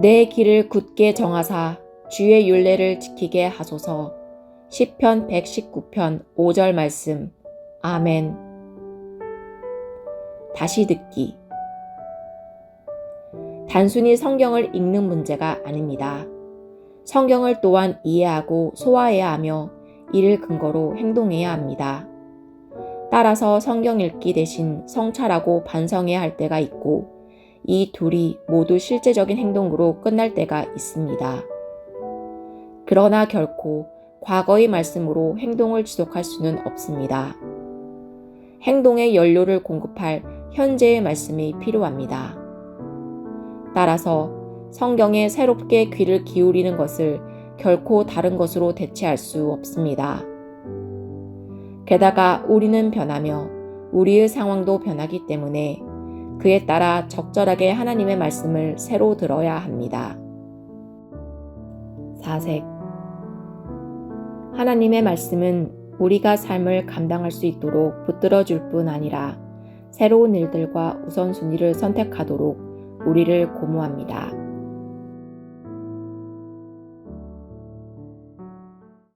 내 길을 굳게 정하사 주의 윤례를 지키게 하소서. 시편 119편 5절 말씀. 아멘. 다시 듣기. 단순히 성경을 읽는 문제가 아닙니다. 성경을 또한 이해하고 소화해야 하며 이를 근거로 행동해야 합니다. 따라서 성경 읽기 대신 성찰하고 반성해야 할 때가 있고 이 둘이 모두 실제적인 행동으로 끝날 때가 있습니다. 그러나 결코 과거의 말씀으로 행동을 지속할 수는 없습니다. 행동의 연료를 공급할 현재의 말씀이 필요합니다. 따라서 성경에 새롭게 귀를 기울이는 것을 결코 다른 것으로 대체할 수 없습니다. 게다가 우리는 변하며 우리의 상황도 변하기 때문에 그에 따라 적절하게 하나님의 말씀을 새로 들어야 합니다. 사색 하나님의 말씀은 우리가 삶을 감당할 수 있도록 붙들어 줄 뿐 아니라 새로운 일들과 우선순위를 선택하도록 우리를 고무합니다.